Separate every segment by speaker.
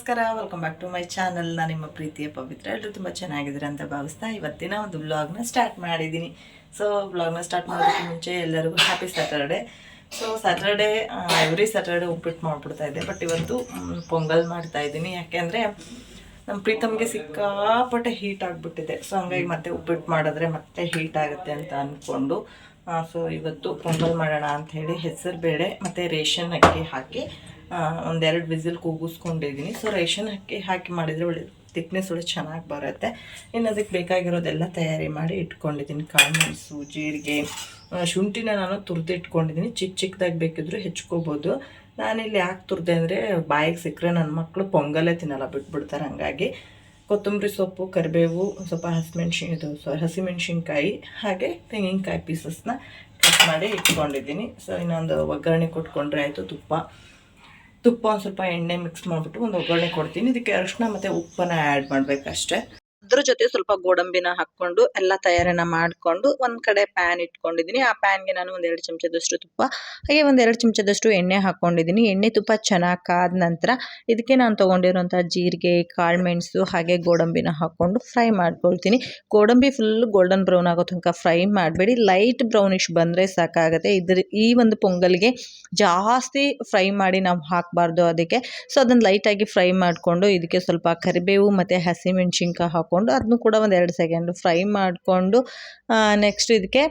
Speaker 1: ನಮಸ್ಕಾರ welcome back to my channel ನಾನು ನಿಮ್ಮ ಪ್ರೀತಿಯ ಪವಿತ್ರ. ಎಲ್ಲರೂ ತುಂಬ ಚೆನ್ನಾಗಿದ್ದೀರ ಅಂತ ಭಾವಿಸ್ತಾ ಇವತ್ತಿನ ಒಂದು ವ್ಲಾಗ್ನ ಸ್ಟಾರ್ಟ್ ಮಾಡಿದ್ದೀನಿ. ಸೊ ವ್ಲಾಗ್ನ ಸ್ಟಾರ್ಟ್ ಮಾಡೋದಕ್ಕೆ ಮುಂಚೆ ಎಲ್ಲರಿಗೂ happy Saturday so Saturday every Saturday ಉಪ್ಪಿಟ್ಟು ಮಾಡಿಬಿಡ್ತಾ ಇದ್ದೆ. ಬಟ್ ಇವತ್ತು ಪೊಂಗಲ್ ಮಾಡ್ತಾ ಇದ್ದೀನಿ. ಯಾಕೆಂದರೆ ನಮ್ಮ ಪ್ರೀತಮ್ಗೆ ಸಿಕ್ಕಾಪಟ್ಟೆ ಹೀಟ್ ಆಗಿಬಿಟ್ಟಿದೆ. ಸೊ ಹಂಗಾಗಿ ಮತ್ತೆ ಉಪ್ಪಿಟ್ಟು ಮಾಡಿದ್ರೆ ಮತ್ತೆ ಹೀಟ್ ಆಗುತ್ತೆ ಅಂತ ಅಂದ್ಕೊಂಡು ಸೊ ಇವತ್ತು ಪೊಂಗಲ್ ಮಾಡೋಣ ಅಂತ ಹೇಳಿ ಹೆಸರು ಬೇಳೆ ಮತ್ತು ರೇಷನ್ ಅಕ್ಕಿ ಹಾಕಿ ಒಂದೆರಡು ವಿಸಿಲ್ ಕೂಗಿಸ್ಕೊಂಡಿದ್ದೀನಿ ಸೊ ರೇಷನ್ ಅಕ್ಕಿ ಹಾಕಿ ಮಾಡಿದರೆ ಒಳ್ಳೆ ತಿಕ್ನೆಸ್ ಒಳ್ಳೆ ಚೆನ್ನಾಗಿ ಬರುತ್ತೆ. ಇನ್ನು ಅದಕ್ಕೆ ಬೇಕಾಗಿರೋದೆಲ್ಲ ತಯಾರಿ ಮಾಡಿ ಇಟ್ಕೊಂಡಿದ್ದೀನಿ ಕಾಳುಮೆಣಸು ಜೀರಿಗೆ ಶುಂಠಿನ ನಾನು ತುರಿದು ಇಟ್ಕೊಂಡಿದ್ದೀನಿ ಚಿಕ್ಕ ಚಿಕ್ಕದಾಗಿ ಬೇಕಿದ್ರು ಹೆಚ್ಕೋಬೋದು. ನಾನಿಲ್ಲಿ ಯಾಕೆ ತುರಿದೆ ಅಂದರೆ, ಬಾಯಿಗೆ ಸಿಕ್ಕರೆ ನನ್ನ ಮಕ್ಕಳು ಪೊಂಗಲೇ ತಿನ್ನಲ್ಲ, ಬಿಟ್ಬಿಡ್ತಾರೆ ಹಂಗಾಗಿ. ಕೊತ್ತಂಬರಿ ಸೊಪ್ಪು, ಕರಿಬೇವು, ಸ್ವಲ್ಪ ಹಸಿಮೆಣ್ಸಿನ ಇದು ಸೊ ಹಸಿಮೆಣ್ಸಿನ್ಕಾಯಿ, ಹಾಗೆ ತೆಂಗಿನಕಾಯಿ ಪೀಸಸ್ನ ಕಟ್ ಮಾಡಿ ಇಟ್ಕೊಂಡಿದ್ದೀನಿ ಸೊ ಇನ್ನೊಂದು ಒಗ್ಗರಣೆ ಕೊಟ್ಕೊಂಡ್ರೆ ಆಯಿತು ತುಪ್ಪ. ತುಪ್ಪ ಒಂದು ಸ್ವಲ್ಪ ಎಣ್ಣೆ ಮಿಕ್ಸ್ ಮಾಡಿಬಿಟ್ಟು ಒಂದು ಒಗ್ಗರಣೆ ಕೊಡ್ತೀನಿ. ಇದಕ್ಕೆ ಅರಶಿನ ಮತ್ತು ಉಪ್ಪನ್ನ ಆ್ಯಡ್ ಮಾಡಬೇಕಷ್ಟೇ. ಅದ್ರ ಜೊತೆ ಸ್ವಲ್ಪ ಗೋಡಂಬಿನ ಹಾಕೊಂಡು ಎಲ್ಲ ತಯಾರಿನ ಮಾಡಿಕೊಂಡು ಒಂದ್ ಕಡೆ ಪ್ಯಾನ್ ಇಟ್ಕೊಂಡಿದ್ದೀನಿ ಆ ಪ್ಯಾನ್ಗೆ ನಾನು ಒಂದ್ ಎರಡು ಚಮಚದಷ್ಟು ತುಪ್ಪ, ಹಾಗೆ ಒಂದ್ ಎರಡು ಚಮಚದಷ್ಟು ಎಣ್ಣೆ ಹಾಕೊಂಡಿದ್ದೀನಿ ಎಣ್ಣೆ ತುಪ್ಪ ಚೆನ್ನಾಗಿ ಕಾದ ನಂತರ ಇದಕ್ಕೆ ನಾನು ತೊಗೊಂಡಿರೋಂಥ ಜೀರಿಗೆ, ಕಾಳುಮೆಣಸು, ಹಾಗೆ ಗೋಡಂಬಿನ ಹಾಕ್ಕೊಂಡು ಫ್ರೈ ಮಾಡ್ಕೊಳ್ತೀನಿ. ಗೋಡಂಬಿ ಫುಲ್ ಗೋಲ್ಡನ್ ಬ್ರೌನ್ ಆಗೋ ತನಕ ಫ್ರೈ ಮಾಡಬೇಡಿ. ಲೈಟ್ ಬ್ರೌನಿಶ್ ಬಂದರೆ ಸಾಕಾಗುತ್ತೆ. ಇದ್ರ ಈ ಒಂದು ಪೊಂಗಲ್ಗೆ ಜಾಸ್ತಿ ಫ್ರೈ ಮಾಡಿ ನಾವು ಹಾಕಬಾರ್ದು ಅದಕ್ಕೆ. ಸೊ ಅದನ್ನು ಲೈಟಾಗಿ ಫ್ರೈ ಮಾಡಿಕೊಂಡು ಇದಕ್ಕೆ ಸ್ವಲ್ಪ ಕರಿಬೇವು ಮತ್ತು ಹಸಿಮೆಣ್ಸಿನ್ಕಾಯಿ ಹಾಕ್ಕೊಂಡು ಅದನ್ನು ಕೂಡ ಒಂದು ಎರಡು ಸೆಕೆಂಡು ಫ್ರೈ ಮಾಡಿಕೊಂಡು ನೆಕ್ಸ್ಟ್ ಇದಕ್ಕೆ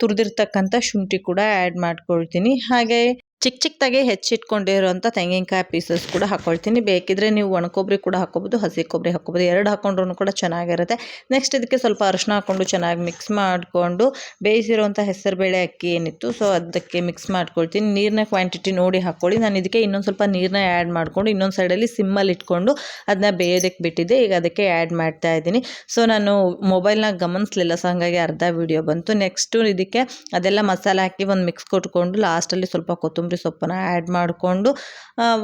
Speaker 1: ತುರಿದಿರ್ತಕ್ಕಂಥ ಶುಂಠಿ ಕೂಡ ಆ್ಯಡ್ ಮಾಡ್ಕೊಳ್ತೀನಿ. ಹಾಗೆ ಚಿಕ್ಕ ಚಿಕ್ಕದಾಗೆ ಹೆಚ್ಚಿಟ್ಕೊಂಡಿರೋಂಥ ತೆಂಗಿನಕಾಯಿ ಪೀಸಸ್ ಕೂಡ ಹಾಕ್ಕೊಳ್ತೀನಿ ಬೇಕಿದ್ರೆ ನೀವು ಒಣಕೊಬ್ಬರಿ ಕೂಡ ಹಾಕ್ಕೊಬೋದು ಹಸಿ ಕೊಬ್ಬರಿ ಹಾಕ್ಕೊಬೋದು ಎರಡು ಹಾಕೊಂಡ್ರೂ ಕೂಡ ಚೆನ್ನಾಗಿರುತ್ತೆ. ನೆಕ್ಸ್ಟ್ ಇದಕ್ಕೆ ಸ್ವಲ್ಪ ಅರಿಶಿನ ಹಾಕ್ಕೊಂಡು ಚೆನ್ನಾಗಿ ಮಿಕ್ಸ್ ಮಾಡಿಕೊಂಡು ಬೇಯಿಸಿರೋಂಥ ಹೆಸರುಬೇಳೆ ಅಕ್ಕಿ ಏನಿತ್ತು ಸೊ ಅದಕ್ಕೆ ಮಿಕ್ಸ್ ಮಾಡ್ಕೊಳ್ತೀನಿ. ನೀರಿನ ಕ್ವಾಂಟಿಟಿ ನೋಡಿ ಹಾಕ್ಕೊಳ್ಳಿ ನಾನು ಇದಕ್ಕೆ ಇನ್ನೊಂದು ಸ್ವಲ್ಪ ನೀರನ್ನ ಆ್ಯಡ್ ಮಾಡಿಕೊಂಡು ಇನ್ನೊಂದು ಸೈಡಲ್ಲಿ ಸಿಮ್ಮಲ್ಲಿ ಇಟ್ಕೊಂಡು ಅದನ್ನ ಬೇಯೋದಕ್ಕೆ ಬಿಟ್ಟಿದ್ದೆ. ಈಗ ಅದಕ್ಕೆ ಆ್ಯಡ್ ಮಾಡ್ತಾ ಇದ್ದೀನಿ. ಸೊ ನಾನು ಮೊಬೈಲ್ನ ಗಮನಿಸಲಿಲ್ಲ ಸೊ ಹಾಗಾಗಿ ಅರ್ಧ ವೀಡಿಯೋ ಬಂತು. ನೆಕ್ಸ್ಟು ಇದಕ್ಕೆ ಅದೆಲ್ಲ ಮಸಾಲೆ ಹಾಕಿ ಒಂದು ಮಿಕ್ಸ್ ಕೊಟ್ಕೊಂಡು ಲಾಸ್ಟಲ್ಲಿ ಸ್ವಲ್ಪ ಕೊತ್ತಂಬರಿ ಸೊಪ್ಪನ್ನ ಆ್ಯಡ್ ಮಾಡಿಕೊಂಡು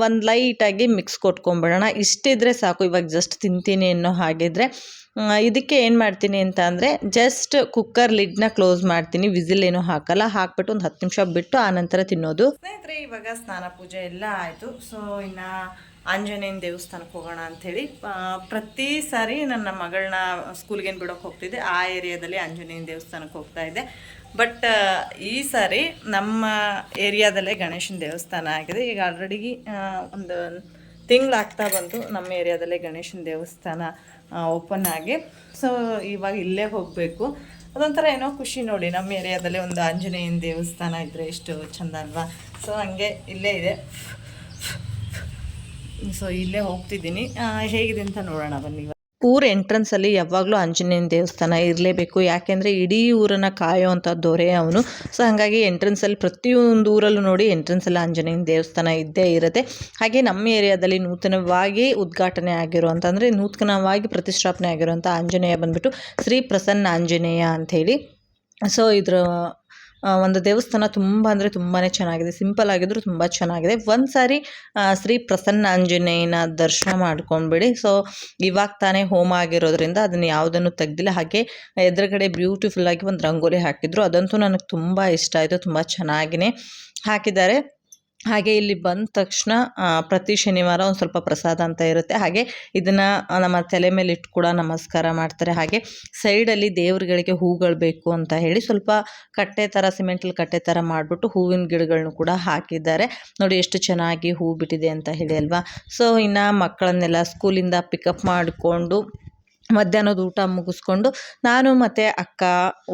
Speaker 1: ಒಂದು ಲೈಟಾಗಿ ಮಿಕ್ಸ್ ಕೊಟ್ಕೊಂಬಿಡೋಣ. ಇಷ್ಟಿದ್ರೆ ಸಾಕು, ಇವಾಗ ಜಸ್ಟ್ ತಿಂತೀನಿ ಅನ್ನೋ ಹಾಗಿದ್ರೆ. ಇದಕ್ಕೆ ಏನು ಮಾಡ್ತೀನಿ ಅಂತ ಅಂದರೆ ಜಸ್ಟ್ ಕುಕ್ಕರ್ ಲಿಡ್ನ ಕ್ಲೋಸ್ ಮಾಡ್ತೀನಿ. ವಿಸಿಲ್ ಏನೂ ಹಾಕಲ್ಲ. ಹಾಕ್ಬಿಟ್ಟು ಒಂದು ಹತ್ತು ನಿಮಿಷ ಬಿಟ್ಟು ಆನಂತರ ತಿನ್ನೋದು. ಸ್ನೇಹಿತರೆ, ಇವಾಗ ಸ್ನಾನ ಪೂಜೆ ಎಲ್ಲ ಆಯಿತು. ಸೊ ಇನ್ನು ಆಂಜನೇಯನ ದೇವಸ್ಥಾನಕ್ಕೆ ಹೋಗೋಣ ಅಂಥೇಳಿ ಪ್ರತಿ ಸಾರಿ ನನ್ನ ಮಗಳನ್ನ ಸ್ಕೂಲ್ಗೇನು ಬಿಡೋಕೆ ಹೋಗ್ತಿದ್ದೆ, ಆ ಏರಿಯಾದಲ್ಲಿ ಆಂಜನೇಯನ ದೇವಸ್ಥಾನಕ್ಕೆ ಹೋಗ್ತಾ ಇದ್ದೆ. ಬಟ್ ಈ ಸಾರಿ ನಮ್ಮ ಏರಿಯಾದಲ್ಲೇ ಗಣೇಶನ ದೇವಸ್ಥಾನ ಆಗಿದೆ. ಈಗ ಆಲ್ರೆಡಿ ಒಂದು ತಿಂಗಳಾಗ್ತಾ ಬಂತು ನಮ್ಮ ಏರಿಯಾದಲ್ಲೇ ಗಣೇಶನ ದೇವಸ್ಥಾನ ಓಪನ್ ಆಗಿ. ಸೊ ಇವಾಗ ಇಲ್ಲೇ ಹೋಗಬೇಕು. ಅದೊಂಥರ ಏನೋ ಖುಷಿ ನೋಡಿ. ನಮ್ಮ ಏರಿಯಾದಲ್ಲೇ ಒಂದು ಆಂಜನೇಯನ ದೇವಸ್ಥಾನ ಇದ್ದರೆ ಎಷ್ಟು ಚಂದ ಅಲ್ವಾ? ಸೊ ಹಂಗೆ ಇಲ್ಲೇ ಇದೆ. ಸೊ ಇಲ್ಲೇ ಹೋಗ್ತಿದ್ದೀನಿ. ಹೇಗಿದೆ ಅಂತ ನೋಡೋಣ ಬನ್ನಿ. ಊರ ಎಂಟ್ರೆನ್ಸಲ್ಲಿ ಯಾವಾಗಲೂ ಆಂಜನೇಯನ ದೇವಸ್ಥಾನ ಇರಲೇಬೇಕು. ಯಾಕೆಂದರೆ ಇಡೀ ಊರನ್ನು ಕಾಯೋವಂಥ ದೊರೆ ಅವನು. ಸೊ ಹಾಗಾಗಿ ಎಂಟ್ರೆನ್ಸಲ್ಲಿ ಪ್ರತಿಯೊಂದು ಊರಲ್ಲೂ ನೋಡಿ ಎಂಟ್ರೆನ್ಸಲ್ಲಿ ಆಂಜನೇಯನ ದೇವಸ್ಥಾನ ಇದ್ದೇ ಇರುತ್ತೆ. ಹಾಗೆ ನಮ್ಮ ಏರಿಯಾದಲ್ಲಿ ನೂತನವಾಗಿ ಉದ್ಘಾಟನೆ ಆಗಿರುವಂಥ ಅಂದರೆ ನೂತನವಾಗಿ ಪ್ರತಿಷ್ಠಾಪನೆ ಆಗಿರುವಂಥ ಆಂಜನೇಯ ಬಂದ್ಬಿಟ್ಟು ಶ್ರೀ ಪ್ರಸನ್ನ ಆಂಜನೇಯ ಅಂಥೇಳಿ. ಸೊ ಇದರ ಒಂದು ದೇವಸ್ಥಾನ ತುಂಬ ಅಂದರೆ ತುಂಬಾ ಚೆನ್ನಾಗಿದೆ. ಸಿಂಪಲ್ ಆಗಿದ್ರು ತುಂಬ ಚೆನ್ನಾಗಿದೆ. ಒಂದು ಸಾರಿ ಶ್ರೀ ಪ್ರಸನ್ನ ಆಂಜನೇಯನ ದರ್ಶನ ಮಾಡ್ಕೊಂಡ್ಬಿಡಿ. ಸೊ ಇವಾಗ ತಾನೇ ಹೋಮ ಆಗಿರೋದ್ರಿಂದ ಅದನ್ನು ಯಾವುದನ್ನು ತೆಗ್ದಿಲ್ಲ. ಹಾಗೆ ಎದುರುಗಡೆ ಬ್ಯೂಟಿಫುಲ್ ಆಗಿ ಒಂದು ರಂಗೋಲಿ ಹಾಕಿದ್ರು. ಅದಂತೂ ನನಗೆ ತುಂಬ ಇಷ್ಟ ಆಯಿತು, ತುಂಬ ಚೆನ್ನಾಗಿಯೇ ಹಾಕಿದ್ದಾರೆ. ಹಾಗೆ ಇಲ್ಲಿ ಬಂದ ತಕ್ಷಣ ಪ್ರತಿ ಶನಿವಾರ ಒಂದು ಸ್ವಲ್ಪ ಪ್ರಸಾದ ಅಂತ ಇರುತ್ತೆ. ಹಾಗೆ ಇದನ್ನು ನಮ್ಮ ತಲೆ ಮೇಲೆ ಇಟ್ಟು ಕೂಡ ನಮಸ್ಕಾರ ಮಾಡ್ತಾರೆ. ಹಾಗೆ ಸೈಡಲ್ಲಿ ದೇವ್ರುಗಳಿಗೆ ಹೂಗಳು ಬೇಕು ಅಂತ ಹೇಳಿ ಸ್ವಲ್ಪ ಕಟ್ಟೆ ಥರ ಸಿಮೆಂಟಲ್ಲಿ ಕಟ್ಟೆ ಥರ ಮಾಡಿಬಿಟ್ಟು ಹೂವಿನ ಗಿಡಗಳನ್ನು ಕೂಡ ಹಾಕಿದ್ದಾರೆ. ನೋಡಿ ಎಷ್ಟು ಚೆನ್ನಾಗಿ ಹೂ ಬಿಟ್ಟಿದೆ ಅಂತ ಹೇಳಿ ಅಲ್ವಾ? ಸೊ ಇನ್ನು ಮಕ್ಕಳನ್ನೆಲ್ಲ ಸ್ಕೂಲಿಂದ ಪಿಕಪ್ ಮಾಡಿಕೊಂಡು ಮಧ್ಯಾಹ್ನದ ಊಟ ಮುಗಿಸ್ಕೊಂಡು ನಾನು ಮತ್ತು ಅಕ್ಕ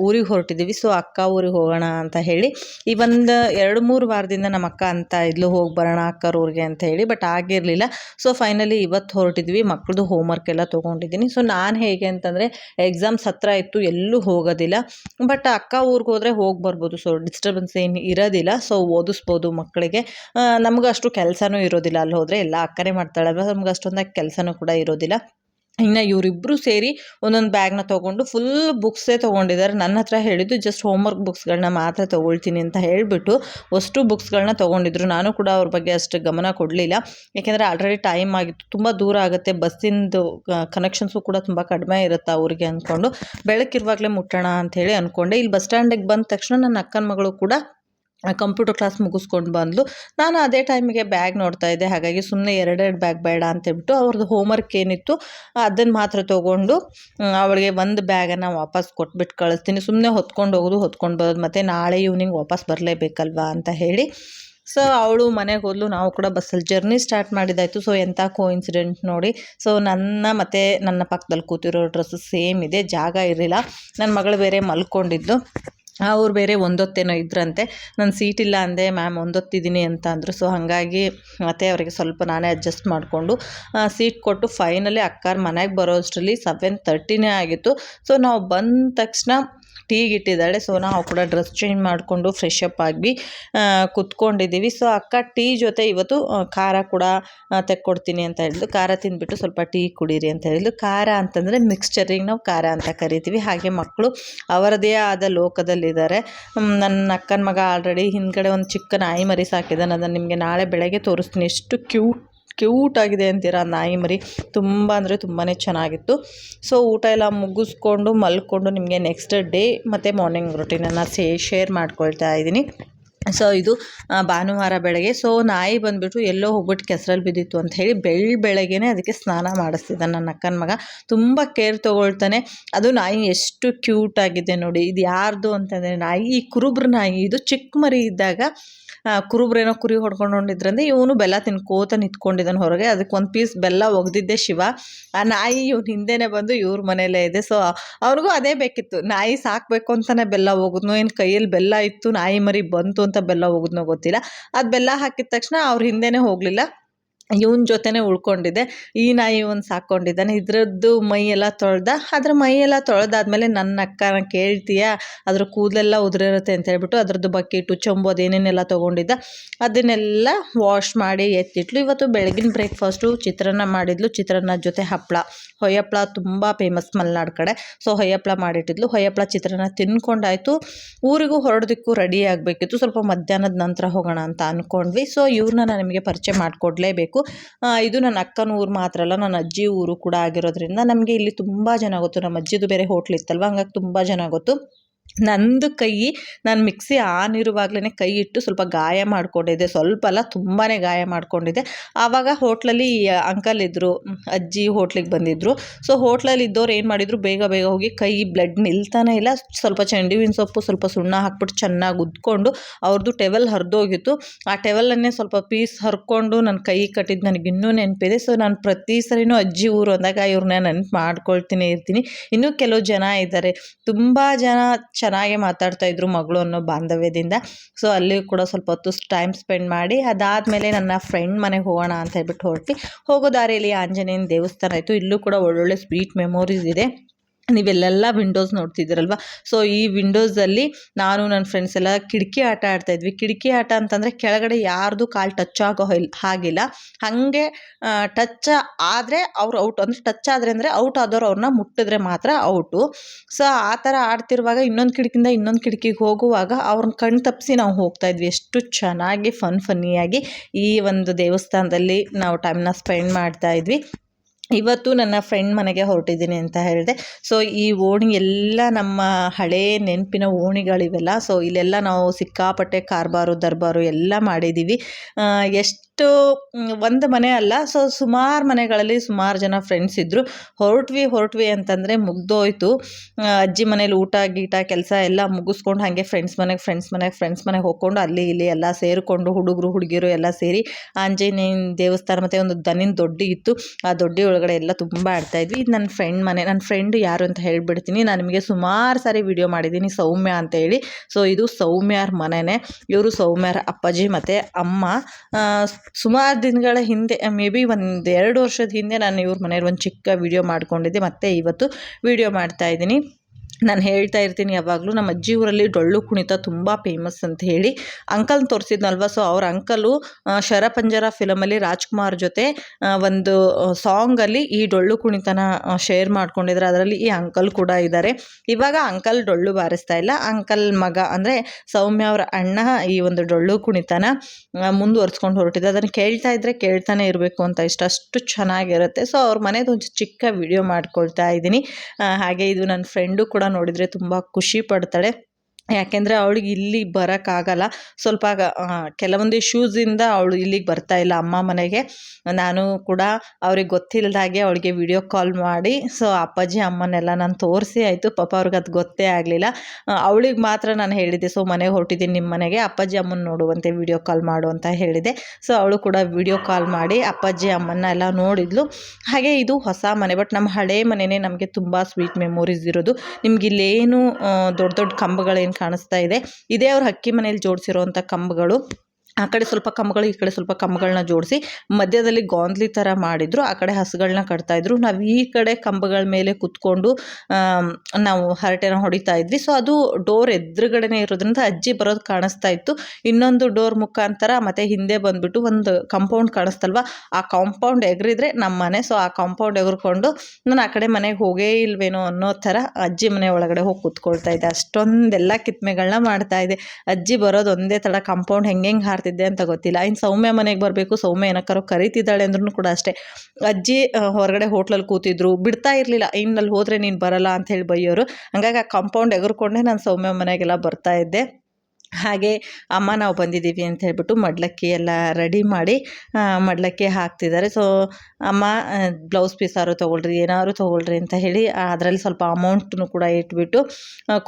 Speaker 1: ಊರಿಗೆ ಹೊರಟಿದ್ದೀವಿ. ಸೊ ಅಕ್ಕ ಊರಿಗೆ ಹೋಗೋಣ ಅಂತ ಹೇಳಿ, ಈ ಒಂದು ಎರಡು ಮೂರು ವಾರದಿಂದ ನಮ್ಮ ಅಕ್ಕ ಅಂತ ಇದ್ಲು, ಹೋಗಿ ಬರೋಣ ಅಕ್ಕರ ಊರಿಗೆ ಅಂತ ಹೇಳಿ ಬಟ್ ಆಗಿರಲಿಲ್ಲ. ಸೊ ಫೈನಲಿ ಇವತ್ತು ಹೊರಟಿದ್ವಿ ಮಕ್ಕಳದು ಹೋಮ್ವರ್ಕ್ ಎಲ್ಲ ತೊಗೊಂಡಿದ್ದೀನಿ. ಸೊ ನಾನು ಹೇಗೆ ಅಂತಂದರೆ ಎಕ್ಸಾಮ್ಸ್ ಹತ್ರ ಇತ್ತು, ಎಲ್ಲೂ ಹೋಗೋದಿಲ್ಲ. ಬಟ್ ಅಕ್ಕ ಊರಿಗೆ ಹೋದರೆ ಹೋಗಿ ಬರ್ಬೋದು ಸೊ ಡಿಸ್ಟರ್ಬೆನ್ಸ್ ಏನು ಇರೋದಿಲ್ಲ. ಸೊ ಓದಿಸ್ಬೋದು ಮಕ್ಕಳಿಗೆ. ನಮ್ಗೆ ಅಷ್ಟು ಕೆಲಸನೂ ಇರೋದಿಲ್ಲ, ಅಲ್ಲಿ ಹೋದರೆ ಎಲ್ಲ ಅಕ್ಕನೇ ಮಾಡ್ತಾಳಲ್ವ ನಮ್ಗೆ ಅಷ್ಟೊಂದಾಗಿ ಕೆಲಸನೂ ಕೂಡ ಇರೋದಿಲ್ಲ. ಇನ್ನು ಇವರಿಬ್ಬರು ಸೇರಿ ಒಂದೊಂದು ಬ್ಯಾಗ್ನ ತೊಗೊಂಡು ಫುಲ್ ಬುಕ್ಸೇ ತೊಗೊಂಡಿದ್ದಾರೆ ನನ್ನ ಹತ್ರ ಹೇಳಿದ್ದು ಜಸ್ಟ್ ಹೋಮ್ವರ್ಕ್ ಬುಕ್ಸ್ಗಳನ್ನ ಮಾತ್ರ ತೊಗೊಳ್ತೀನಿ ಅಂತ ಹೇಳಿಬಿಟ್ಟು ಅಷ್ಟು ಬುಕ್ಸ್ಗಳನ್ನ ತೊಗೊಂಡಿದ್ರು. ನಾನು ಕೂಡ ಅವ್ರ ಬಗ್ಗೆ ಅಷ್ಟು ಗಮನ ಕೊಡಲಿಲ್ಲ. ಯಾಕೆಂದರೆ ಆಲ್ರೆಡಿ ಟೈಮ್ ಆಗಿತ್ತು. ತುಂಬ ದೂರ ಆಗುತ್ತೆ. ಬಸ್ಸಿಂದು ಕನೆಕ್ಷನ್ಸು ಕೂಡ ತುಂಬ ಕಡಿಮೆ ಇರುತ್ತೆ ಅವ್ರಿಗೆ ಅಂದ್ಕೊಂಡು ಬೆಳಕಿರುವಾಗಲೇ ಮುಟ್ಟೋಣ ಅಂಥೇಳಿ ಅಂದ್ಕೊಂಡೆ ಇಲ್ಲಿ ಬಸ್ ಸ್ಟ್ಯಾಂಡಿಗೆ ಬಂದ ತಕ್ಷಣ ನನ್ನ ಅಕ್ಕನ ಮಗಳು ಕೂಡ ಕಂಪ್ಯೂಟರ್ ಕ್ಲಾಸ್ ಮುಗಿಸ್ಕೊಂಡು ಬಂದ್ಲು. ನಾನು ಅದೇ ಟೈಮಿಗೆ ಬ್ಯಾಗ್ ನೋಡ್ತಾ ಇದ್ದೆ. ಹಾಗಾಗಿ ಸುಮ್ಮನೆ ಎರಡೆರಡು ಬ್ಯಾಗ್ ಬೇಡ ಅಂತೇಳ್ಬಿಟ್ಟು ಅವ್ರದ್ದು ಹೋಮ್ವರ್ಕ್ ಏನಿತ್ತು ಅದನ್ನು ಮಾತ್ರ ತೊಗೊಂಡು ಅವಳಿಗೆ ಒಂದು ಬ್ಯಾಗನ್ನು ವಾಪಸ್ ಕೊಟ್ಬಿಟ್ಟು ಕಳಿಸ್ತೀನಿ. ಸುಮ್ಮನೆ ಹೊತ್ಕೊಂಡು ಹೋಗೋದು, ಹೊತ್ಕೊಂಡು ಬರೋದು, ಮತ್ತು ನಾಳೆ ಈವ್ನಿಂಗ್ ವಾಪಸ್ ಬರಲೇಬೇಕಲ್ವಾ ಅಂತ ಹೇಳಿ. ಸೊ ಅವಳು ಮನೆಗೆ ಹೋದ್ಲು. ನಾವು ಕೂಡ ಬಸ್ಸಲ್ಲಿ ಜರ್ನಿ ಸ್ಟಾರ್ಟ್ ಮಾಡಿದ್ದಾಯಿತು. ಸೊ ಎಂಥ ಕೋ ಇನ್ಸಿಡೆಂಟ್ ನೋಡಿ. ಸೊ ನನ್ನ ಮತ್ತು ನನ್ನ ಪಕ್ಕದಲ್ಲಿ ಕೂತಿರೋ ಡ್ರೆಸ್ ಸೇಮ್ ಇದೆ. ಜಾಗ ಇರಲಿಲ್ಲ. ನನ್ನ ಮಗಳು ಬೇರೆ ಮಲ್ಕೊಂಡಿದ್ಲು ಅವ್ರು ಬೇರೆ ಒಂದೊತ್ತೇನೋ ಇದ್ರಂತೆ, ನಾನು ಇಲ್ಲ ಅಂದೆ, ಮ್ಯಾಮ್ ಒಂದೊತ್ತಿದ್ದೀನಿ ಅಂತ ಅಂದರು. ಸೊ ಹಾಗಾಗಿ ಮತ್ತೆ ಅವರಿಗೆ ಸ್ವಲ್ಪ ನಾನೇ ಅಡ್ಜಸ್ಟ್ ಮಾಡಿಕೊಂಡು ಸೀಟ್ ಕೊಟ್ಟು ಫೈನಲಿ ಅಕ್ಕಾರ ಮನೆಗೆ ಬರೋ ಅಷ್ಟರಲ್ಲಿ ಸೆವೆನ್ ತರ್ಟಿನೇ ಆಗಿತ್ತು. ಸೊ ನಾವು ಬಂದ ತಕ್ಷಣ ಟೀಗೆ ಇಟ್ಟಿದ್ದಾಳೆ ಸೊ ನಾವು ಕೂಡ ಡ್ರೆಸ್ ಚೇಂಜ್ ಮಾಡಿಕೊಂಡು ಫ್ರೆಶ್ ಅಪ್ ಆಗಿ ಕುತ್ಕೊಂಡಿದ್ದೀವಿ. ಸೊ ಅಕ್ಕ ಟೀ ಜೊತೆ ಇವತ್ತು ಖಾರ ಕೂಡ ತೆಕ್ಕೊಡ್ತೀನಿ ಅಂತ ಹೇಳಿದ್ಲು. ಖಾರ ತಿಂದ್ಬಿಟ್ಟು ಸ್ವಲ್ಪ ಟೀ ಕುಡೀರಿ ಅಂತ ಹೇಳಿದ್ಲು. ಖಾರ ಅಂತಂದರೆ ಮಿಕ್ಸ್ಚರಿಗೆ ನಾವು ಖಾರ ಅಂತ ಕರಿತೀವಿ. ಹಾಗೆ ಮಕ್ಕಳು ಅವರದೇ ಆದ ಲೋಕದಲ್ಲಿದ್ದಾರೆ. ನನ್ನ ಅಕ್ಕನ ಮಗ ಆಲ್ರೆಡಿ ಹಿಂದ್ಗಡೆ ಒಂದು ಚಿಕ್ಕ ನಾಯಿ ಮರಿ ಸಾಕಿದ್ದಾನೆ. ಅದನ್ನು ನಿಮಗೆ ನಾಳೆ ಬೆಳಗ್ಗೆ ತೋರಿಸ್ತೀನಿ. ಎಷ್ಟು ಕ್ಯೂಟ್ ಕ್ಯೂಟ್ ಆಗಿದೆ ಅಂತೀರಾ ನಾಯಿ ಮರಿ. ತುಂಬ ಅಂದರೆ ತುಂಬಾ ಚೆನ್ನಾಗಿತ್ತು. ಸೊ ಊಟ ಎಲ್ಲ ಮುಗಿಸ್ಕೊಂಡು ಮಲ್ಕೊಂಡು ನಿಮಗೆ ನೆಕ್ಸ್ಟ್ ಡೇ ಮತ್ತು ಮಾರ್ನಿಂಗ್ ರೊಟೀನನ್ನು ಸೇ ಶೇರ್ ಮಾಡ್ಕೊಳ್ತಾ ಇದ್ದೀನಿ. ಸೊ ಇದು ಭಾನುವಾರ ಬೆಳಗ್ಗೆ. ಸೊ ನಾಯಿ ಬಂದುಬಿಟ್ಟು ಎಲ್ಲೋ ಹೋಗ್ಬಿಟ್ಟು ಕೆಸರಲ್ಲಿ ಬಿದ್ದಿತ್ತು ಅಂತ ಹೇಳಿ ಬೆಳ್, ಬೆಳಗ್ಗೆನೆ ಅದಕ್ಕೆ ಸ್ನಾನ ಮಾಡಿಸ್ತಿದ್ದ ನನ್ನ ಅಕ್ಕನ ಮಗ. ತುಂಬ ಕೇರ್ ತೊಗೊಳ್ತಾನೆ. ಅದು ನಾಯಿ ಎಷ್ಟು ಕ್ಯೂಟ್ ಆಗಿದೆ ನೋಡಿ. ಇದು ಯಾರ್ದು ಅಂತಂದರೆ ನಾಯಿ ಈ ಕುರುಬ್ರ ನಾಯಿ. ಇದು ಚಿಕ್ಕ ಮರಿ ಇದ್ದಾಗ ಕುರುಬ್ರೇನೋ ಕುರಿ ಹೊಡ್ಕೊಂಡಿದ್ರಂದ್ರೆ ಇವನು ಬೆಲ್ಲ ತಿನ್ಕೋತ ನಿಂತ್ಕೊಂಡಿದ್ದಾನೆ ಹೊರಗೆ. ಅದಕ್ಕೆ ಒಂದು ಪೀಸ್ ಬೆಲ್ಲ ಒಗೆದಿದ್ದೆ ಶಿವ. ಆ ನಾಯಿ ಇವನು ಹಿಂದೆನೆ ಬಂದು ಇವ್ರ ಮನೆಯಲ್ಲೇ ಇದೆ. ಸೊ ಅವ್ರಿಗೂ ಅದೇ ಬೇಕಿತ್ತು. ನಾಯಿ ಸಾಕಬೇಕು ಅಂತಲೇ ಬೆಲ್ಲ ಹೋಗುದ್ನೋ ಏನು ಕೈಯಲ್ಲಿ ಬೆಲ್ಲ ಇತ್ತು, ನಾಯಿ ಮರಿ ಬಂತು ಅಂತ ಬೆಲ್ಲ ಹೋಗುದ್ನೋ ಗೊತ್ತಿಲ್ಲ. ಅದು ಬೆಲ್ಲ ಹಾಕಿದ ತಕ್ಷಣ ಅವ್ರ ಹಿಂದೆನೆ ಹೋಗಲಿಲ್ಲ. ಇವನ ಜೊತೆನೇ ಉಳ್ಕೊಂಡಿದ್ದೆ. ಈ ನಾಯಿ ಒಂದು ಸಾಕ್ಕೊಂಡಿದ್ದಾನೆ. ಇದರದ್ದು ಮೈ ತೊಳೆದ ಅದ್ರ ಮೈ ಎಲ್ಲ ತೊಳೆದಾದ್ಮೇಲೆ ನನ್ನ ಅಕ್ಕನ ಕೇಳ್ತೀಯ? ಅದ್ರ ಕೂದಲೆಲ್ಲ ಉದುರಿರುತ್ತೆ ಅಂತ ಹೇಳ್ಬಿಟ್ಟು ಅದ್ರದ್ದು ಬಕೆಟು, ಚೊಂಬು ಅದೇನೇನೆಲ್ಲ ತೊಗೊಂಡಿದ್ದ. ಅದನ್ನೆಲ್ಲ ವಾಶ್ ಮಾಡಿ ಎತ್ತಿಟ್ಲು. ಇವತ್ತು ಬೆಳಗಿನ ಬ್ರೇಕ್ಫಾಸ್ಟು ಚಿತ್ರಾನ್ನ ಮಾಡಿದ್ಲು. ಚಿತ್ರಾನ್ನ ಜೊತೆ ಹಪ್ಪಳ ಹೊಯ್ಯಪ್ಪಳ ತುಂಬ ಫೇಮಸ್ ಮಲೆನಾಡು ಕಡೆ. ಸೊ ಹೊಯ್ಯಪ್ಪಳ ಮಾಡಿಟ್ಟಿದ್ಲು. ಹೊಯ್ಯಪ್ಪಳ ಚಿತ್ರಾನ್ನ ತಿನ್ಕೊಂಡಾಯ್ತು. ಊರಿಗೂ ಹೊರಡೋದಕ್ಕೂ ರೆಡಿ ಆಗಬೇಕಿತ್ತು. ಸ್ವಲ್ಪ ಮಧ್ಯಾಹ್ನದ ನಂತರ ಹೋಗೋಣ ಅಂತ ಅಂದ್ಕೊಂಡ್ವಿ ಸೊ ಇವ್ರನ್ನ ನಾನು ನಿಮಗೆ ಪರಿಚಯ ಮಾಡಿಕೊಡ್ಲೇಬೇಕು. ಇದು ನನ್ನ ಅಕ್ಕನ ಊರು ಮಾತ್ರ ಅಲ್ಲ, ನನ್ನ ಅಜ್ಜಿ ಊರು ಕೂಡ ಆಗಿರೋದ್ರಿಂದ ನಮಗೆ ಇಲ್ಲಿ ತುಂಬ ಜನ ಗೊತ್ತು. ನಮ್ಮ ಅಜ್ಜಿದು ಬೇರೆ ಹೋಟ್ಲ್ ಇತ್ತಲ್ವ, ಹಂಗಾಗಿ ತುಂಬ ಜನ ಗೊತ್ತು. ನಂದು ಕೈ, ನಾನು ಮಿಕ್ಸಿ ಆನ್ ಇರುವಾಗಲೇ ಕೈ ಇಟ್ಟು ಸ್ವಲ್ಪ ಗಾಯ ಮಾಡಿಕೊಂಡಿದ್ದೆ. ಸ್ವಲ್ಪ ಅಲ್ಲ ತುಂಬಾ ಗಾಯ ಮಾಡಿಕೊಂಡಿದ್ದೆ. ಆವಾಗ ಹೋಟ್ಲಲ್ಲಿ ಅಂಕಲ್ ಇದ್ದರು ಅಜ್ಜಿ ಹೋಟ್ಲಿಗೆ ಬಂದಿದ್ದರು ಸೊ ಹೋಟ್ಲಲ್ಲಿ ಇದ್ದವ್ರು ಏನು ಮಾಡಿದರು, ಬೇಗ ಬೇಗ ಹೋಗಿ ಕೈ, ಬ್ಲಡ್ ನಿಲ್ತಾನೆ ಇಲ್ಲ. ಸ್ವಲ್ಪ ಚೆಂಡುವಿನ ಸೊಪ್ಪು, ಸ್ವಲ್ಪ ಸುಣ್ಣ ಹಾಕ್ಬಿಟ್ಟು ಚೆನ್ನಾಗಿ ಉದ್ಕೊಂಡು ಅವ್ರದ್ದು ಟೆವೆಲ್ ಹರಿದೋಗಿತ್ತು. ಆ ಟೆವೆಲನ್ನೇ ಸ್ವಲ್ಪ ಪೀಸ್ ಹರ್ಕೊಂಡು ನನ್ನ ಕೈ ಕಟ್ಟಿದ್ದು ನನಗೆ ಇನ್ನೂ ನೆನಪಿದೆ. ಸೊ ನಾನು ಪ್ರತಿ ಸರಿನೂ ಅಜ್ಜಿ ಊರು ಅಂದಾಗ ಇವ್ರನ್ನ ನೆನಪು ಮಾಡ್ಕೊಳ್ತೀನಿ ಇರ್ತೀನಿ. ಇನ್ನೂ ಕೆಲವು ಜನ ಇದ್ದಾರೆ ತುಂಬ ಜನ ಚೆನ್ನಾಗೆ ಮಾತಾಡ್ತಾ ಇದ್ರು ಮಗಳು ಅನ್ನೋ ಬಾಂಧವ್ಯದಿಂದ. ಸೊ ಅಲ್ಲಿ ಕೂಡ ಸ್ವಲ್ಪ ಹೊತ್ತು ಟೈಮ್ ಸ್ಪೆಂಡ್ ಮಾಡಿ, ಅದಾದಮೇಲೆ ನನ್ನ ಫ್ರೆಂಡ್ ಮನೆಗೆ ಹೋಗೋಣ ಅಂತ ಹೇಳ್ಬಿಟ್ಟು ಹೊರಟು. ಹೋಗೋ ದಾರಿಯಲ್ಲಿ ಆಂಜನೇಯನ ದೇವಸ್ಥಾನ ಇತ್ತು. ಇಲ್ಲೂ ಕೂಡ ಒಳ್ಳೊಳ್ಳೆ ಸ್ವೀಟ್ ಮೆಮೊರೀಸ್ ಇದೆ. ನೀವೆಲ್ಲೆಲ್ಲ ವಿಂಡೋಸ್ ನೋಡ್ತಿದ್ದೀರಲ್ವ? ಸೊ ಈ ವಿಂಡೋಸಲ್ಲಿ ನಾನು ನನ್ನ ಫ್ರೆಂಡ್ಸ್ ಎಲ್ಲ ಕಿಟಕಿ ಆಟ ಆಡ್ತಾ ಇದ್ವಿ. ಕಿಟಕಿ ಆಟ ಅಂತಂದರೆ ಕೆಳಗಡೆ ಯಾರ್ದು ಕಾಲು ಟಚ್ ಆಗೋ ಹಾಗಿಲ್ಲ. ಹಾಗೆ ಟಚ್ ಆದರೆ ಅವ್ರು ಔಟ್ ಅಂದರೆ ಟಚ್ ಆದರೆ ಅಂದರೆ ಔಟ್ ಆದವ್ರು ಅವ್ರನ್ನ ಮುಟ್ಟಿದ್ರೆ ಮಾತ್ರ ಔಟು ಸೊ ಆ ಥರ ಆಡ್ತಿರುವಾಗ ಇನ್ನೊಂದು ಕಿಟಕಿಯಿಂದ ಇನ್ನೊಂದು ಕಿಟಕಿಗೆ ಹೋಗುವಾಗ ಅವ್ರನ್ನ ಕಣ್ಣು ತಪ್ಪಿಸಿ ನಾವು ಹೋಗ್ತಾ ಇದ್ವಿ. ಎಷ್ಟು ಚೆನ್ನಾಗಿ ಫನ್ ಫನ್ನಿಯಾಗಿ ಈ ಒಂದು ದೇವಸ್ಥಾನದಲ್ಲಿ ನಾವು ಟೈಮ್ನ ಸ್ಪೆಂಡ್ ಮಾಡ್ತಾ ಇದ್ವಿ. ಇವತ್ತು ನನ್ನ ಫ್ರೆಂಡ್ ಮನೆಗೆ ಹೊರಟಿದ್ದೀನಿ ಅಂತ ಹೇಳಿದೆ. ಸೊ ಈ ಓಣಿ ಎಲ್ಲ ನಮ್ಮ ಹಳೇ ನೆನಪಿನ ಓಣಿಗಳಿವೆಲ್ಲ. ಸೊ ಇಲ್ಲೆಲ್ಲ ನಾವು ಸಿಕ್ಕಾಪಟ್ಟೆ ಕಾರ್ಬಾರು, ದರ್ಬಾರು ಎಲ್ಲ ಮಾಡಿದ್ದೀವಿ. ಎಷ್ಟು ಒಂದು ಮನೆ ಅಲ್ಲ. ಸೊ ಸುಮಾರು ಮನೆಗಳಲ್ಲಿ ಸುಮಾರು ಜನ ಫ್ರೆಂಡ್ಸ್ ಇದ್ದರು ಹೊರಟ್ವಿ ಹೊರಟ್ವಿ ಅಂತಂದರೆ ಮುಗ್ದೋಯ್ತು. ಅಜ್ಜಿ ಮನೇಲಿ ಊಟ, ಗೀಟ, ಕೆಲಸ ಎಲ್ಲ ಮುಗಿಸ್ಕೊಂಡು ಹಾಗೆ ಫ್ರೆಂಡ್ಸ್ ಮನೆಗೆ ಫ್ರೆಂಡ್ಸ್ ಮನೆಗೆ ಫ್ರೆಂಡ್ಸ್ ಮನೆಗೆ ಹೋಗ್ಕೊಂಡು ಅಲ್ಲಿ, ಇಲ್ಲಿ ಎಲ್ಲ ಸೇರಿಕೊಂಡು ಹುಡುಗರು ಹುಡುಗಿಯರು ಎಲ್ಲ ಸೇರಿ ಆಂಜನೇಯನ ದೇವಸ್ಥಾನ ಮತ್ತು ಒಂದು ದನಿನ ದೊಡ್ಡಿ ಇತ್ತು. ಆ ದೊಡ್ಡಿ ಒಳಗಡೆ ಎಲ್ಲ ತುಂಬ ಆಡ್ತಾ ಇದ್ವಿ. ಇದು ನನ್ನ ಫ್ರೆಂಡ್ ಮನೆ. ನನ್ನ ಫ್ರೆಂಡ್ ಯಾರು ಅಂತ ಹೇಳಿಬಿಡ್ತೀನಿ. ನಾನು ನಿಮಗೆ ಸುಮಾರು ಸಾರಿ ವಿಡಿಯೋ ಮಾಡಿದ್ದೀನಿ. ಸೌಮ್ಯ ಅಂತ ಹೇಳಿ. ಸೊ ಇದು ಸೌಮ್ಯಾರ ಮನೆನೇ. ಇವರು ಸೌಮ್ಯಾರ ಅಪ್ಪಾಜಿ ಮತ್ತು ಅಮ್ಮ. ಸುಮಾರು ದಿನಗಳ ಹಿಂದೆ, ಮೇ ಬಿ ಒಂದು ಎರಡು ವರ್ಷದ ಹಿಂದೆ ನಾನು ಇವ್ರ ಮನೇಲಿ ಒಂದು ಚಿಕ್ಕ ವಿಡಿಯೋ ಮಾಡ್ಕೊಂಡಿದ್ದೆ. ಮತ್ತು ಇವತ್ತು ವಿಡಿಯೋ ಮಾಡ್ತಾ ಇದ್ದೀನಿ. ನಾನು ಹೇಳ್ತಾ ಇರ್ತೀನಿ, ಯಾವಾಗಲೂ ನಮ್ಮ ಅಜ್ಜಿ ಊರಲ್ಲಿ ಡೊಳ್ಳು ಕುಣಿತ ತುಂಬ ಫೇಮಸ್ ಅಂತ ಹೇಳಿ ಅಂಕಲ್ ತೋರಿಸಿದ್ನಲ್ವ? ಸೊ ಅವ್ರ ಅಂಕಲು ಶರಪಂಜರ ಫಿಲಮಲ್ಲಿ ರಾಜ್ಕುಮಾರ್ ಜೊತೆ ಒಂದು ಸಾಂಗಲ್ಲಿ ಈ ಡೊಳ್ಳು ಕುಣಿತನ ಶೇರ್ ಮಾಡ್ಕೊಂಡಿದ್ರೆ ಅದರಲ್ಲಿ ಈ ಅಂಕಲ್ ಕೂಡ ಇದ್ದಾರೆ. ಇವಾಗ ಅಂಕಲ್ ಡೊಳ್ಳು ಬಾರಿಸ್ತಾ ಇಲ್ಲ. ಅಂಕಲ್ ಮಗ ಅಂದರೆ ಸೌಮ್ಯ ಅವರ ಅಣ್ಣ ಈ ಒಂದು ಡೊಳ್ಳು ಕುಣಿತನ ಮುಂದುವರ್ಸ್ಕೊಂಡು ಹೊರಟಿದೆ ಅದನ್ನು ಕೇಳ್ತಾ ಇದ್ದರೆ ಕೇಳ್ತಾನೆ ಇರಬೇಕು ಅಂತ ಇಷ್ಟ. ಅಷ್ಟು ಚೆನ್ನಾಗಿರುತ್ತೆ. ಸೊ ಅವ್ರ ಮನೇದು ಒಂದು ಚಿಕ್ಕ ವಿಡಿಯೋ ಮಾಡ್ಕೊಳ್ತಾ ಇದ್ದೀನಿ. ಹಾಗೆ ಇದು ನನ್ನ ಫ್ರೆಂಡು ಕೂಡ ನೋಡಿದರೆ ತುಂಬ ಖುಷಿ ಪಡ್ತಾಳೆ. ಯಾಕೆಂದರೆ ಅವಳಿಗೆ ಇಲ್ಲಿ ಬರೋಕ್ಕಾಗಲ್ಲ. ಸ್ವಲ್ಪ ಕೆಲವೊಂದು ಇಶ್ಯೂಸಿಂದ ಅವಳು ಇಲ್ಲಿಗೆ ಬರ್ತಾ ಇಲ್ಲ ಅಮ್ಮ ಮನೆಗೆ. ನಾನು ಕೂಡ ಅವ್ರಿಗೆ ಗೊತ್ತಿಲ್ಲದಾಗೆ ಅವಳಿಗೆ ವಿಡಿಯೋ ಕಾಲ್ ಮಾಡಿ ಸೊ ಅಪ್ಪಾಜಿ ಅಮ್ಮನೆಲ್ಲ ನಾನು ತೋರಿಸಿ ಆಯಿತು. ಪಾಪ ಅವ್ರಿಗೆ ಅದು ಗೊತ್ತೇ ಆಗಲಿಲ್ಲ. ಅವಳಿಗೆ ಮಾತ್ರ ನಾನು ಹೇಳಿದ್ದೆ, ಸೊ, ಮನೆಗೆ ಹೊರಟಿದ್ದೀನಿ ನಿಮ್ಮ ಮನೆಗೆ. ಅಪ್ಪಾಜಿ ಅಮ್ಮನ ನೋಡುವಂತೆ ವಿಡಿಯೋ ಕಾಲ್ ಮಾಡು ಅಂತ ಹೇಳಿದೆ. ಸೊ ಅವಳು ಕೂಡ ವಿಡಿಯೋ ಕಾಲ್ ಮಾಡಿ ಅಪ್ಪಾಜಿ ಅಮ್ಮನ ಎಲ್ಲ ನೋಡಿದ್ಲು. ಹಾಗೆ ಇದು ಹೊಸ ಮನೆ ಬಟ್ ನಮ್ಮ ಹಳೆ ಮನೆಯೇ ನಮಗೆ ತುಂಬ ಸ್ವೀಟ್ ಮೆಮೊರೀಸ್ ಇರೋದು. ನಿಮ್ಗೆ ಇಲ್ಲೇನು ದೊಡ್ಡ ದೊಡ್ಡ ಕಂಬಗಳೇನು ಕಾಣಿಸ್ತಾ ಇದೆ. ಇದೇ ಅವ್ರ ಹಕ್ಕಿ ಮನೇಲಿ ಜೋಡಿಸಿರುವಂತಹ ಕಂಬಗಳು. ಆ ಕಡೆ ಸ್ವಲ್ಪ ಕಂಬಗಳು, ಈ ಕಡೆ ಸ್ವಲ್ಪ ಕಂಬಗಳನ್ನ ಜೋಡಿಸಿ, ಮಧ್ಯದಲ್ಲಿ ಗೋಂದ್ಲಿ ಥರ ಮಾಡಿದ್ರು, ಆ ಕಡೆ ಹಸುಗಳನ್ನ ಕಟ್ತಾಯಿದ್ರು ನಾವು ಈ ಕಡೆ ಕಂಬಗಳ ಮೇಲೆ ಕುತ್ಕೊಂಡು ನಾವು ಹರಟೆನ ಹೊಡಿತಾ ಇದ್ವಿ. ಸೊ ಅದು ಡೋರ್ ಎದುರುಗಡೆನೇ ಇರೋದ್ರಿಂದ ಅಜ್ಜಿ ಬರೋದು ಕಾಣಿಸ್ತಾ ಇತ್ತು. ಇನ್ನೊಂದು ಡೋರ್ ಮುಖಾಂತರ ಮತ್ತೆ ಹಿಂದೆ ಬಂದ್ಬಿಟ್ಟು ಒಂದು ಕಾಂಪೌಂಡ್ ಕಾಣಿಸ್ತಲ್ವ? ಆ ಕಾಂಪೌಂಡ್ ಎಗರಿದ್ರೆ ನಮ್ಮ ಮನೆ. ಸೊ ಆ ಕಾಂಪೌಂಡ್ ಎಗರ್ಕೊಂಡು ನಾನು ಆ ಕಡೆ ಮನೆಗೆ ಹೋಗೇ ಇಲ್ವೇನೋ ಅನ್ನೋ ಥರ ಅಜ್ಜಿ ಮನೆ ಒಳಗಡೆ ಹೋಗಿ ಕೂತ್ಕೊಳ್ತಾ ಇದ್ದೆ. ಅಷ್ಟೊಂದೆಲ್ಲ ಕಿತ್ಮೆಗಳನ್ನ ಮಾಡ್ತಾ ಇದೆ ಅಜ್ಜಿ ಬರೋದು ಒಂದೇ ಥರ ಕಾಂಪೌಂಡ್ ಹೆಂಗೆ ಹೆಂಗೆ ಹಾರ್ತಿದ್ದೆ ಅಂತ ಗೊತ್ತಿಲ್ಲ. ಇನ್ನು ಸೌಮ್ಯ ಮನೆಗೆ ಬರಬೇಕು, ಸೌಮ್ಯ ಏನಕ್ಕಾರೋ ಕರಿತಿದ್ದಾಳೆ ಅಂದ್ರೂ ಕೂಡ ಅಷ್ಟೇ. ಅಜ್ಜಿ ಹೊರಗಡೆ ಹೋಟ್ಲಲ್ಲಿ ಕೂತಿದ್ರು, ಬಿಡ್ತಾ ಇರಲಿಲ್ಲ. ಇನ್ನಲ್ಲಿ ಹೋದರೆ ನೀನು ಬರಲ್ಲ ಅಂತ ಹೇಳಿ ಬೈಯೋರು. ಹಂಗಾಗಿ ಆ ಕಾಂಪೌಂಡ್ ಎಗರ್ಕೊಂಡೇ ನಾನು ಸೌಮ್ಯ ಮನೆಗೆಲ್ಲ ಬರ್ತಾ ಇದ್ದೆ. ಹಾಗೆ ಅಮ್ಮ ನಾವು ಬಂದಿದ್ದೀವಿ ಅಂತ ಹೇಳ್ಬಿಟ್ಟು ಮಡ್ಲಕ್ಕಿ ಎಲ್ಲ ರೆಡಿ ಮಾಡಿ ಮಡ್ಲಕ್ಕಿ ಹಾಕ್ತಿದ್ದಾರೆ. ಸೊ ಅಮ್ಮ ಬ್ಲೌಸ್ ಪೀಸಾರು ತೊಗೊಳ್ರಿ, ಏನಾದ್ರು ತೊಗೊಳ್ರಿ ಅಂತ ಹೇಳಿ ಅದರಲ್ಲಿ ಸ್ವಲ್ಪ ಅಮೌಂಟನ್ನು ಕೂಡ ಇಟ್ಬಿಟ್ಟು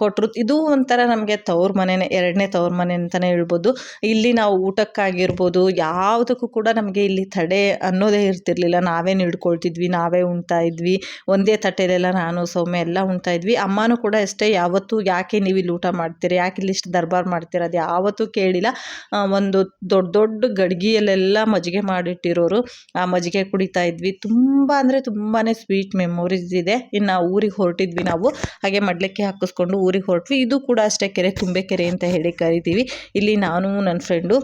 Speaker 1: ಕೊಟ್ಟರು ಇದು ಒಂಥರ ನಮಗೆ ತವ್ರ ಮನೆನೇ, ಎರಡನೇ ತವ್ರ ಮನೆ ಅಂತಲೇ ಹೇಳ್ಬೋದು. ಇಲ್ಲಿ ನಾವು ಊಟಕ್ಕಾಗಿರ್ಬೋದು, ಯಾವುದಕ್ಕೂ ಕೂಡ ನಮಗೆ ಇಲ್ಲಿ ತಡೆ ಅನ್ನೋದೇ ಇರ್ತಿರ್ಲಿಲ್ಲ. ನಾವೇ ನೀಡ್ಕೊಳ್ತಿದ್ವಿ ನಾವೇ ಉಣ್ತಾ ಇದ್ವಿ, ಒಂದೇ ತಟ್ಟೆಲೆಲ್ಲ ನಾನು ಸೌಮ್ಯ ಎಲ್ಲ ಉಣ್ತಾ ಇದ್ವಿ. ಅಮ್ಮನೂ ಕೂಡ ಅಷ್ಟೇ, ಯಾವತ್ತೂ ಯಾಕೆ ನೀವು ಇಲ್ಲಿ ಊಟ ಮಾಡ್ತೀರಿ, ಯಾಕೆ ಇಲ್ಲಿ ಇಷ್ಟು ದರ್ಬಾರ್ ಮಾಡ್ತೀರ? ಅದು ಯಾವತ್ತೂ ಕೇಳಿಲ್ಲ. ಒಂದು ದೊಡ್ಡ ದೊಡ್ಡ ಗಡಿಗೆಯಲ್ಲೆಲ್ಲ ಮಜ್ಜಿಗೆ ಮಾಡಿಟ್ಟಿರೋರು ಆ ಮಜ್ಜಿಗೆ ಕುಡಿತಾ ಇದ್ವಿ. ತುಂಬ ಅಂದರೆ ತುಂಬಾ ಸ್ವೀಟ್ ಮೆಮೊರೀಸ್ ಇದೆ. ಇನ್ನು ಊರಿಗೆ ಹೊರಟಿದ್ವಿ ನಾವು. ಹಾಗೆ ಮಡ್ಲಕ್ಕೆ ಹಾಕಿಸ್ಕೊಂಡು ಊರಿಗೆ ಹೊರಟ್ವಿ. ಇದು ಕೂಡ ಅಷ್ಟೇ ಕೆರೆ, ತುಂಬೆ ಕೆರೆ ಅಂತ ಹೇಳಿ ಕರಿತೀವಿ. ಇಲ್ಲಿ ನಾನು ನನ್ನ ಫ್ರೆಂಡು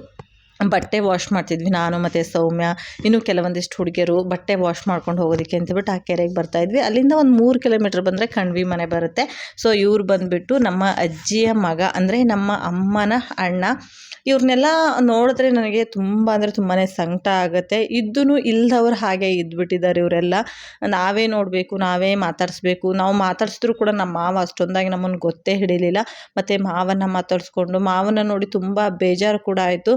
Speaker 1: ಬಟ್ಟೆ ವಾಶ್ ಮಾಡ್ತಿದ್ವಿ. ನಾನು ಮತ್ತು ಸೌಮ್ಯ, ಇನ್ನು ಕೆಲವೊಂದಿಷ್ಟು ಹುಡುಗಿಯರು ಬಟ್ಟೆ ವಾಶ್ ಮಾಡ್ಕೊಂಡು ಹೋಗೋದಕ್ಕೆ ಅಂತೇಳ್ಬಿಟ್ಟು ಆ ಕೆರೆಗೆ ಬರ್ತಾ ಇದ್ವಿ. ಅಲ್ಲಿಂದ ಒಂದು ಮೂರು ಕಿಲೋಮೀಟ್ರ್ ಬಂದರೆ ಕಣ್ವಿ ಮನೆ ಬರುತ್ತೆ. ಸೊ ಇವ್ರು ಬಂದುಬಿಟ್ಟು ನಮ್ಮ ಅಜ್ಜಿಯ ಮಗ, ಅಂದರೆ ನಮ್ಮ ಅಮ್ಮನ ಅಣ್ಣ ಇವ್ರನ್ನೆಲ್ಲ ನೋಡಿದ್ರೆ ನನಗೆ ತುಂಬ ಅಂದರೆ ತುಂಬಾ ಸಂಕಟ ಆಗುತ್ತೆ. ಇದ್ದೂ ಇಲ್ಲದವ್ರು ಹಾಗೆ ಇದ್ಬಿಟ್ಟಿದ್ದಾರೆ ಇವರೆಲ್ಲ. ನಾವೇ ನೋಡಬೇಕು, ನಾವೇ ಮಾತಾಡಿಸ್ಬೇಕು. ನಾವು ಮಾತಾಡಿಸಿದ್ರು ಕೂಡ ನಮ್ಮ ಮಾವ ಅಷ್ಟೊಂದಾಗಿ ನಮ್ಮನ್ನು ಗೊತ್ತೇ ಹಿಡಿಲಿಲ್ಲ. ಮತ್ತು ಮಾವನ್ನ ಮಾತಾಡಿಸ್ಕೊಂಡು, ಮಾವನ್ನ ನೋಡಿ ತುಂಬ ಬೇಜಾರು ಕೂಡ ಆಯಿತು.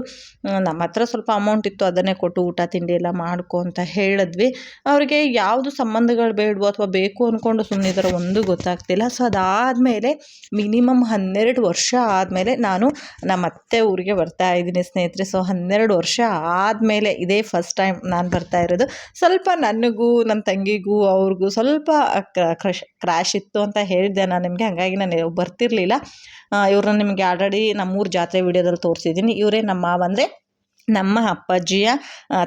Speaker 1: ನಮ್ಮ ಹತ್ರ ಸ್ವಲ್ಪ ಅಮೌಂಟ್ ಇತ್ತು, ಅದನ್ನೇ ಕೊಟ್ಟು ಊಟ, ತಿಂಡಿ ಎಲ್ಲ ಮಾಡ್ಕೊ ಅಂತ ಹೇಳಿದ್ವಿ. ಅವರಿಗೆ ಯಾವುದು ಸಂಬಂಧಗಳು ಬೇಡವೋ ಅಥವಾ ಬೇಕು ಅಂದ್ಕೊಂಡು ಸುಮ್ಮನಿದ್ದಾರೆ ಒಂದು ಗೊತ್ತಾಗ್ತಿಲ್ಲ. ಸೊ ಅದಾದಮೇಲೆ ಮಿನಿಮಮ್ ಹನ್ನೆರಡು ವರ್ಷ ಆದಮೇಲೆ ನಾನು ನಮ್ಮ ಅತ್ತೆ ಊರಿಗೆ ಬರ್ತಾ ಇದ್ದೀನಿ ಸ್ನೇಹಿತರೆ. ಸೊ ಹನ್ನೆರಡು ವರ್ಷ ಆದಮೇಲೆ ಇದೇ ಫಸ್ಟ್ ಟೈಮ್ ನಾನು ಬರ್ತಾ ಇರೋದು. ಸ್ವಲ್ಪ ನನಗೂ ನನ್ನ ತಂಗಿಗೂ, ಅವ್ರಿಗೂ ಸ್ವಲ್ಪ ಕ್ರಶ್ ಕ್ರ್ಯಾಶ್ ಇತ್ತು ಅಂತ ಹೇಳಿದೆ ನಾನು ನಿಮಗೆ. ಹಾಗಾಗಿ ನಾನು ಬರ್ತಿರಲಿಲ್ಲ. ಇವ್ರನ್ನ ನಿಮಗೆ ಆಲ್ರೆಡಿ ನಮ್ಮೂರು ಜಾತ್ರೆ ವಿಡಿಯೋದಲ್ಲಿ ತೋರಿಸಿದ್ದೀನಿ. ಇವರೇ ನಮ್ಮ ಮಾವ ಅಂದರೆ ನಮ್ಮ ಅಪ್ಪಾಜಿಯ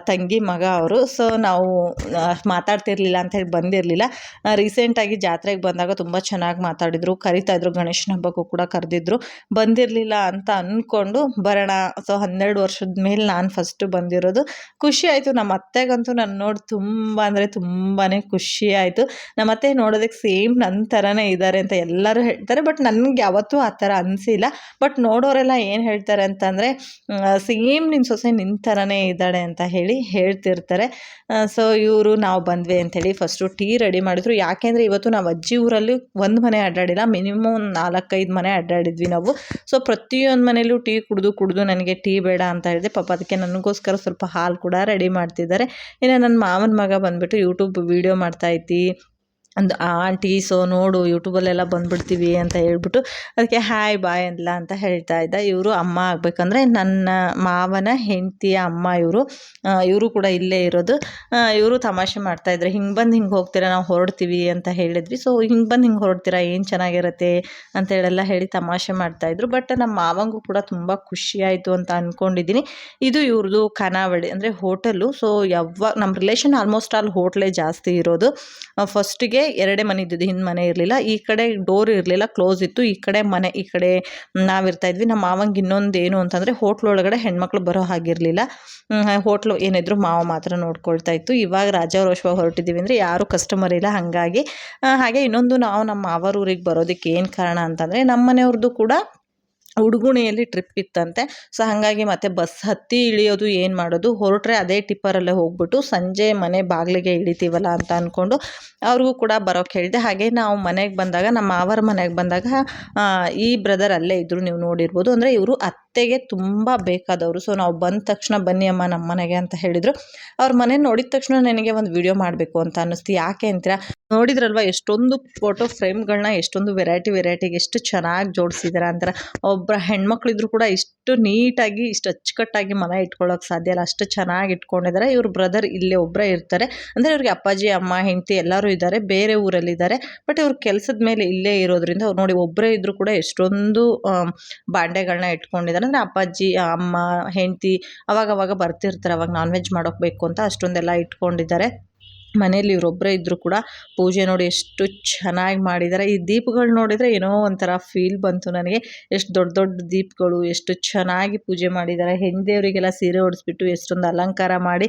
Speaker 1: ತಂಗಿ ಮಗ ಅವರು. ಸೊ ನಾವು ಮಾತಾಡ್ತಿರ್ಲಿಲ್ಲ ಅಂಥೇಳಿ ಬಂದಿರಲಿಲ್ಲ. ರೀಸೆಂಟಾಗಿ ಜಾತ್ರೆಗೆ ಬಂದಾಗ ತುಂಬ ಚೆನ್ನಾಗಿ ಮಾತಾಡಿದರು. ಕರಿತಾಯಿದ್ರು ಗಣೇಶನ ಹಬ್ಬಕ್ಕೂ ಕೂಡ ಕರೆದಿದ್ರು. ಬಂದಿರಲಿಲ್ಲ ಅಂತ ಅಂದ್ಕೊಂಡು ಬರೋಣ. ಸೊ ಹನ್ನೆರಡು ವರ್ಷದ ಮೇಲೆ ನಾನು ಫಸ್ಟು ಬಂದಿರೋದು. ಖುಷಿ ಆಯಿತು. ನಮ್ಮ ಅತ್ತೆಗಂತೂ ನಾನು ನೋಡಿ ತುಂಬ ಅಂದರೆ ತುಂಬಾ ಖುಷಿ ಆಯಿತು. ನಮ್ಮ ಅತ್ತೆ ನೋಡೋದಕ್ಕೆ ಸೇಮ್ ನನ್ನ ಥರನೇ ಇದ್ದಾರೆ ಅಂತ ಎಲ್ಲರೂ ಹೇಳ್ತಾರೆ. ಬಟ್ ನನಗೆ ಯಾವತ್ತೂ ಆ ಥರ ಅನಿಸಿಲ್ಲ. ಬಟ್ ನೋಡೋರೆಲ್ಲ ಏನು ಹೇಳ್ತಾರೆ ಅಂತಂದರೆ ಸೇಮ್ ನಿನ್ನ ಸೊಸೆ ನಿನ್ನ ಥರನೇ ಇದ್ದಾಳೆ ಅಂತ ಹೇಳಿ ಹೇಳ್ತಿರ್ತಾರೆ. ಸೊ ಇವರು ನಾವು ಬಂದ್ವಿ ಅಂಥೇಳಿ ಫಸ್ಟು ಟೀ ರೆಡಿ ಮಾಡಿದ್ರು. ಯಾಕೆಂದರೆ ಇವತ್ತು ನಾವು ಅಜ್ಜಿ ಊರಲ್ಲಿ ಒಂದು ಮನೆ ಅಡ್ಡಾಡಿಲ್ಲ ಮಿನಿಮಮ್ ನಾಲ್ಕೈದು ಮನೆ ಅಡ್ಡಾಡಿದ್ವಿ ನಾವು. ಸೊ ಪ್ರತಿಯೊಂದು ಮನೇಲೂ ಟೀ ಕುಡಿದು ಕುಡಿದು ನನಗೆ ಟೀ ಬೇಡ ಅಂತ ಹೇಳಿದೆ. ಪಾಪ ಅದಕ್ಕೆ ನನಗೋಸ್ಕರ ಸ್ವಲ್ಪ ಹಾಲು ಕೂಡ ರೆಡಿ ಮಾಡ್ತಿದ್ದಾರೆ. ಇನ್ನು ನನ್ನ ಮಾವನ ಮಗ ಬಂದುಬಿಟ್ಟು ಯೂಟ್ಯೂಬ್ ವೀಡಿಯೋ ಮಾಡ್ತಾಯಿದ್ದಿ ಒಂದು ಆಂಟಿ ಸೊ ನೋಡು, ಯೂಟ್ಯೂಬಲ್ಲೆಲ್ಲ ಬಂದುಬಿಡ್ತೀವಿ ಅಂತ ಹೇಳ್ಬಿಟ್ಟು ಅದಕ್ಕೆ ಹಾಯ್ ಬಾಯ್ ಅಂದ್ಲ ಅಂತ ಹೇಳ್ತಾ ಇದ್ದ. ಇವರು ಅಮ್ಮ ಆಗಬೇಕಂದ್ರೆ ನನ್ನ ಮಾವನ ಹೆಂಡತಿಯ ಅಮ್ಮ ಇವರು. ಇವರು ಕೂಡ ಇಲ್ಲೇ ಇರೋದು. ಇವರು ತಮಾಷೆ ಮಾಡ್ತಾಯಿದ್ರು ಹಿಂಗೆ ಬಂದು ಹಿಂಗೆ ಹೋಗ್ತೀರಾ? ನಾವು ಹೊರಡ್ತೀವಿ ಅಂತ ಹೇಳಿದ್ವಿ. ಸೊ ಹಿಂಗೆ ಬಂದು ಹಿಂಗೆ ಹೊರಡ್ತೀರಾ? ಏನು ಚೆನ್ನಾಗಿರತ್ತೆ? ಅಂತೇಳೆಲ್ಲ ಹೇಳಿ ತಮಾಷೆ ಮಾಡ್ತಾಯಿದ್ರು ಬಟ್ ನಮ್ಮ ಮಾವಂಗೂ ಕೂಡ ತುಂಬ ಖುಷಿಯಾಯಿತು ಅಂತ ಅಂದ್ಕೊಂಡಿದ್ದೀನಿ ಇದು ಇವ್ರದ್ದು ಖಾನಾವಳಿ ಅಂದರೆ ಹೋಟೆಲು ಸೊ ಯಾವಾಗ ನಮ್ಮ ರಿಲೇಷನ್ ಆಲ್ಮೋಸ್ಟ್ ಆಲ್ ಹೋಟ್ಲೇ ಜಾಸ್ತಿ ಇರೋದು. ಫಸ್ಟಿಗೆ ಎರಡೇ ಮನೆ ಇದ್ದಿದ್ದು ಹಿಂದೆ ಮನೆ ಇರಲಿಲ್ಲ. ಈ ಕಡೆ ಡೋರ್ ಇರಲಿಲ್ಲ ಕ್ಲೋಸ್ ಇತ್ತು. ಈ ಕಡೆ ಮನೆ, ಈ ಕಡೆ ನಾವಿರ್ತಾ ಇದ್ವಿ. ನಮ್ಮ ಮಾವಂಗೆ ಇನ್ನೊಂದು ಏನು ಅಂತಂದರೆ ಹೋಟ್ಲ್ ಒಳಗಡೆ ಹೆಣ್ಮಕ್ಳು ಬರೋ ಹಾಗಿರಲಿಲ್ಲ. ಹೋಟ್ಲು ಏನಿದ್ರು ಮಾವ ಮಾತ್ರ ನೋಡ್ಕೊಳ್ತಾ ಇತ್ತು. ಇವಾಗ ರಾಜಾರೋಷವಾಗಿ ಹೊರಟಿದ್ದೀವಿ ಅಂದರೆ ಯಾರೂ ಕಸ್ಟಮರ್ ಇಲ್ಲ. ಹಾಗಾಗಿ ಹಾಗೆ ಇನ್ನೊಂದು ನಾವು ನಮ್ಮ ಮಾವರ ಊರಿಗೆ ಬರೋದಕ್ಕೆ ಏನು ಕಾರಣ ಅಂತಂದರೆ ನಮ್ಮ ಮನೆಯವ್ರದ್ದು ಕೂಡ ಉಡುಗುಣಿಯಲ್ಲಿ ಟ್ರಿಪ್ ಇತ್ತಂತೆ. ಸೊ ಹಾಗಾಗಿ ಮತ್ತೆ ಬಸ್ ಹತ್ತಿ ಇಳಿಯೋದು ಏನು ಮಾಡೋದು? ಹೊರಟ್ರೆ ಅದೇ ಟಿಪ್ಪರಲ್ಲೇ ಹೋಗ್ಬಿಟ್ಟು ಸಂಜೆ ಮನೆ ಬಾಗಿಲಿಗೆ ಇಳಿತೀವಲ್ಲ ಅಂತ ಅಂದ್ಕೊಂಡು ಅವ್ರಿಗೂ ಕೂಡ ಬರೋಕ್ಕೆ ಹೇಳಿದೆ. ಹಾಗೆ ನಾವು ಮನೆಗೆ ಬಂದಾಗ, ನಮ್ಮ ಮಾವರ ಮನೆಗೆ ಬಂದಾಗ ಈ ಬ್ರದರ್ ಅಲ್ಲೇ ಇದ್ದರು ನೀವು ನೋಡಿರ್ಬೋದು. ಅಂದರೆ ಇವರು ಅತ್ತೆಗೆ ತುಂಬ ಬೇಕಾದವರು. ಸೊ ನಾವು ಬಂದ ತಕ್ಷಣ ಬನ್ನಿ ಅಮ್ಮ ನಮ್ಮ ಮನೆಗೆ ಅಂತ ಹೇಳಿದರು. ಅವ್ರ ಮನೆ ನೋಡಿದ ತಕ್ಷಣ ನನಗೆ ಒಂದು ವಿಡಿಯೋ ಮಾಡಬೇಕು ಅಂತ ಅನ್ನಿಸ್ತು. ಯಾಕೆ ಅಂತೀರಾ? ನೋಡಿದ್ರಲ್ವ, ಎಷ್ಟೊಂದು ಫೋಟೋ ಫ್ರೇಮ್ಗಳನ್ನ ಎಷ್ಟೊಂದು ವೆರೈಟಿ ವೆರೈಟಿಗೆ ಎಷ್ಟು ಚೆನ್ನಾಗಿ ಜೋಡಿಸಿದ್ದಾರೆ ಅಂತಾರೆ. ಒಬ್ಬರ ಹೆಣ್ಮಕ್ಳಿದ್ರು ಕೂಡ ಇಷ್ಟು ನೀಟಾಗಿ, ಇಷ್ಟು ಅಚ್ಚುಕಟ್ಟಾಗಿ ಮನೆ ಇಟ್ಕೊಳ್ಳೋಕೆ ಸಾಧ್ಯ ಇಲ್ಲ. ಅಷ್ಟು ಚೆನ್ನಾಗಿ ಇಟ್ಕೊಂಡಿದ್ದಾರೆ ಇವ್ರ ಬ್ರದರ್ ಇಲ್ಲೇ ಒಬ್ಬರೇ ಇರ್ತಾರೆ. ಅಂದರೆ ಇವ್ರಿಗೆ ಅಪ್ಪಾಜಿ, ಅಮ್ಮ, ಹೆಂಡತಿ ಎಲ್ಲರೂ ಇದ್ದಾರೆ. ಬೇರೆ ಊರಲ್ಲಿದ್ದಾರೆ ಬಟ್ ಇವ್ರ ಕೆಲಸದ ಮೇಲೆ ಇಲ್ಲೇ ಇರೋದ್ರಿಂದ ಅವ್ರು ನೋಡಿ ಒಬ್ಬರೇ ಇದ್ದರೂ ಕೂಡ ಎಷ್ಟೊಂದು ಬಾಂಡೆಗಳನ್ನ ಇಟ್ಕೊಂಡಿದ್ದಾರೆ ಅಂದರೆ ಅಪ್ಪಾಜಿ, ಅಮ್ಮ, ಹೆಂಡತಿ ಅವಾಗವಾಗ ಅವಾಗ ಬರ್ತಿರ್ತಾರೆ, ಅವಾಗ ನಾನ್ ವೆಜ್ ಮಾಡೋಕೆ ಬೇಕು ಅಂತ ಅಷ್ಟೊಂದೆಲ್ಲ ಇಟ್ಕೊಂಡಿದ್ದಾರೆ. ಮನೇಲಿ ಇವರೊಬ್ಬರೇ ಇದ್ದರೂ ಕೂಡ ಪೂಜೆ ನೋಡಿ ಎಷ್ಟು ಚೆನ್ನಾಗಿ ಮಾಡಿದ್ದಾರೆ ಈ ದೀಪಗಳು ನೋಡಿದರೆ ಏನೋ ಒಂಥರ ಫೀಲ್ ಬಂತು ನನಗೆ. ಎಷ್ಟು ದೊಡ್ಡ ದೊಡ್ಡ ದೀಪಗಳು, ಎಷ್ಟು ಚೆನ್ನಾಗಿ ಪೂಜೆ ಮಾಡಿದ್ದಾರೆ ಹೆಂಡದೇವರಿಗೆಲ್ಲ ಸೀರೆ ಹೊಡೆಸ್ಬಿಟ್ಟು ಎಷ್ಟೊಂದು ಅಲಂಕಾರ ಮಾಡಿ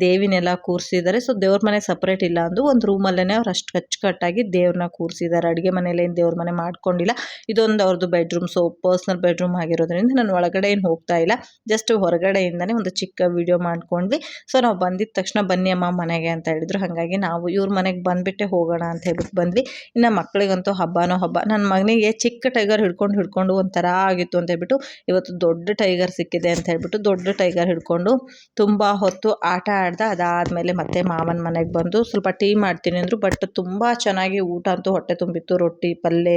Speaker 1: ದೇವಿನೆಲ್ಲ ಕೂರಿಸಿದ್ದಾರೆ ಸೊ ದೇವ್ರ ಮನೆ ಸಪ್ರೇಟ್ ಇಲ್ಲ ಅಂದು ಒಂದು ರೂಮಲ್ಲೇ ಅವ್ರು ಅಷ್ಟು ಅಚ್ಚುಕಟ್ಟಾಗಿ ದೇವ್ರನ್ನ ಕೂರಿಸಿದ್ದಾರೆ ಅಡುಗೆ ಮನೇಲಿ ಏನು ದೇವ್ರ ಮನೆ ಮಾಡ್ಕೊಂಡಿಲ್ಲ. ಇದೊಂದು ಅವ್ರದ್ದು ಬೆಡ್ರೂಮ್ ಸೊ ಪರ್ಸ್ನಲ್ ಬೆಡ್ರೂಮ್ ಆಗಿರೋದ್ರಿಂದ ನಾನು ಒಳಗಡೆ ಏನು ಹೋಗ್ತಾ ಇಲ್ಲ. ಜಸ್ಟ್ ಹೊರಗಡೆಯಿಂದನೇ ಒಂದು ಚಿಕ್ಕ ವಿಡಿಯೋ ಮಾಡ್ಕೊಂಡ್ವಿ. ಸೊ ನಾವು ಬಂದಿದ್ದ ತಕ್ಷಣ ಬನ್ನಿ ಅಮ್ಮ ಮನೆಗೆ ಅಂತ ಹೇಳಿದ್ರು. ಹಾಗಾಗಿ ನಾವು ಇವ್ರ ಮನೆಗೆ ಬಂದುಬಿಟ್ಟೆ ಹೋಗೋಣ ಅಂತ ಹೇಳ್ಬಿಟ್ಟು ಬಂದ್ವಿ. ಇನ್ನು ಮಕ್ಕಳಿಗಂತೂ ಹಬ್ಬನೋ ಹಬ್ಬ. ನನ್ನ ಮಗನಿಗೆ ಚಿಕ್ಕ ಟೈಗರ್ ಹಿಡ್ಕೊಂಡು ಹಿಡ್ಕೊಂಡು ಒಂಥರ ಆಗಿತ್ತು ಅಂತ ಹೇಳ್ಬಿಟ್ಟು, ಇವತ್ತು ದೊಡ್ಡ ಟೈಗರ್ ಸಿಕ್ಕಿದೆ ಅಂತ ಹೇಳ್ಬಿಟ್ಟು ದೊಡ್ಡ ಟೈಗರ್ ಹಿಡ್ಕೊಂಡು ತುಂಬ ಹೊತ್ತು ಆಟ ಆಡ್ದ. ಅದಾದಮೇಲೆ ಮತ್ತೆ ಮಾವನ ಮನೆಗೆ ಬಂದು ಸ್ವಲ್ಪ ಟೀ ಮಾಡ್ತೀನಿ ಅಂದರು. ಬಟ್ ತುಂಬ ಚೆನ್ನಾಗಿ ಊಟ ಅಂತೂ ಹೊಟ್ಟೆ ತುಂಬಿತ್ತು. ರೊಟ್ಟಿ ಪಲ್ಯ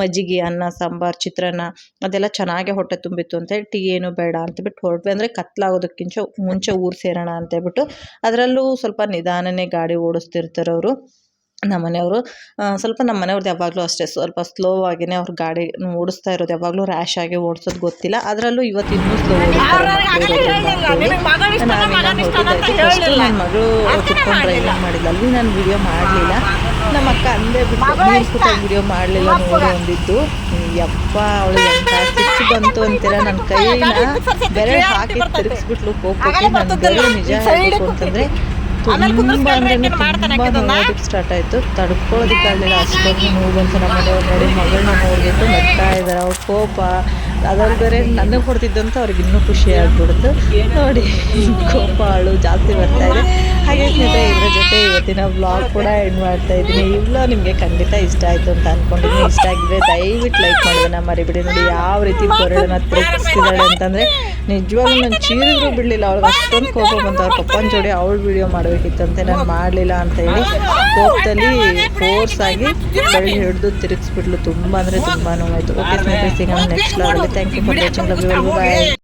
Speaker 1: ಮಜ್ಜಿಗೆ, ಅನ್ನ, ಸಾಂಬಾರು, ಚಿತ್ರಾನ್ನ ಅದೆಲ್ಲ ಚೆನ್ನಾಗೆ ಹೊಟ್ಟೆ ತುಂಬಿತ್ತು ಅಂತ ಟೀ ಏನು ಬೇಡ ಅಂತಬಿಟ್ಟು ಹೊರಟ್ವಿ. ಅಂದರೆ ಕತ್ಲಾಗೋದಕ್ಕಿಂತ ಮುಂಚೆ ಊರು ಸೇರೋಣ ಅಂತೇಳ್ಬಿಟ್ಟು ಅದರಲ್ಲೂ ಸ್ವಲ್ಪ ನಿಧಾನನೇ ಗಾಡಿ ಓಡಿಸ್ತಿರ್ತಾರೆ ಅವರು. ನಮ್ಮ ಮನೆಯವರು ಸ್ವಲ್ಪ ನಮ್ಮ ಮನೆಯವ್ರದ್ದು ಯಾವಾಗಲೂ ಅಷ್ಟೇ ಸ್ವಲ್ಪ ಸ್ಲೋ ಆಗಿನೇ ಅವ್ರ ಗಾಡಿ ಓಡಿಸ್ತಾ ಇರೋದು. ಯಾವಾಗಲೂ ರ್ಯಾಶ್ ಆಗಿ ಓಡಿಸೋದು ಗೊತ್ತಿಲ್ಲ. ಅದರಲ್ಲೂ ಇವತ್ತು ಇನ್ನೂ ಸ್ಲೋ ನನ್ನ ಮಗಳು ಕುತ್ಕೊಂಡು ಡ್ರೈವಿಂಗ್ ಮಾಡಿಲ್ಲ. ಅಲ್ಲಿ ನಾನು ವಿಡಿಯೋ ಮಾಡಲಿಲ್ಲ. ನಮ್ಮ ಅಕ್ಕ ಅಂದೇ ಬಿಟ್ಟು ನೀರು ವಿಡಿಯೋ ಮಾಡಲಿಲ್ಲ ನೋಡಿ ಒಂದಿದ್ದು ಯಪ್ಪ ಅವಳು ಎಂತ ಸಿಟ್ಟು ಬಂತು ಅಂತೀರ ನನ್ನ ಕೈನ? ಬೆರಳು ಹಾಕಿ ತಿರುಗಿಸ್ಬಿಟ್ಲು. ಕೋಪಕ್ಕೆ ನನ್ನ ನಿಜ ಅಂತಂದರೆ ತುಂಬ ನೋಡೋದಕ್ಕೆ ಸ್ಟಾರ್ಟ್ ಆಯಿತು. ತಡ್ಕೊಳ್ಳೋದಕ್ಕಾಗಲಿಲ್ಲ ಅಷ್ಟೊಂದು ನೋವು ಬಂತು ನಮ್ಮ ನೋಡಿ ಮಗಳನ್ನ ನೋಡಿಬಿಟ್ಟು ಮೆತ್ತಾ ಇದ್ದಾರೆ ಅವ್ರ ಕೋಪ. ಅದ್ರಲ್ಲಿ ಬೇರೆ ನನಗೆ ಹೊಡೆದಿದ್ದಂತ ಅವ್ರಿಗೆ ಇನ್ನೂ ಖುಷಿ ಆಗ್ಬಿಡ್ತು ನೋಡಿ, ಕೋಪ, ಅಳು ಜಾಸ್ತಿ ಬರ್ತಾ ಇದೆ. ಹಾಗೆ ಸ್ನೇಹಿತರೆ, ಇದ್ರ ಜೊತೆ ಇವತ್ತಿನ ವ್ಲಾಗ್ ಕೂಡ ಎಂಡ್ ಮಾಡ್ತಾ ಇದ್ದೀನಿ. ಈ ನಿಮಗೆ ಖಂಡಿತ ಇಷ್ಟ ಆಯಿತು ಅಂತ ಅಂದ್ಕೊಂಡಿದ್ದೀನಿ ಇಷ್ಟ ಆಗಿದ್ರೆ ದಯವಿಟ್ಟು ಲೈಕ್ ಮಾಡೋದನ್ನ ಮರಿಬಿಡಿ. ನೋಡಿ, ಯಾವ ರೀತಿ ಕೊರಳನ್ನ ತಿರುಗಿಸ್ತಿದ್ದಾಳೆ ಅಂತಂದರೆ, ನಿಜವಾಗ್ಲೂ ನಾನು ಚೀರಿದ್ರು ಬಿಡಲಿಲ್ಲ. ಅವ್ರಿಗೆ ಅಷ್ಟೊಂದು ಕೋಪ ಬಂತು. ಅವ್ರ ಪಪ್ಪನ ಜೋಡಿ ಅವಳು ವಿಡಿಯೋ ಮಾಡಬೇಕಿತ್ತಂತೆ. ನಾನು ಮಾಡಲಿಲ್ಲ ಅಂತ ಹೇಳಿ ಕೋಪದಲ್ಲಿ ಫೋರ್ಸ್ ಆಗಿ ಬೆಳ್ಳಿ ಹಿಡಿದು ತಿರುಗಿಸ್ಬಿಡ್ಲು ತುಂಬ ಅಂದರೆ ತುಂಬ ನೋವಾಯಿತು ಓಕೆ ಸ್ನೇಹಿತರೆ ಸಿಗೋಣ ನೆಕ್ಸ್ಟ್ ಲಾಗಲ್ಲಿ thank you for watching love you bye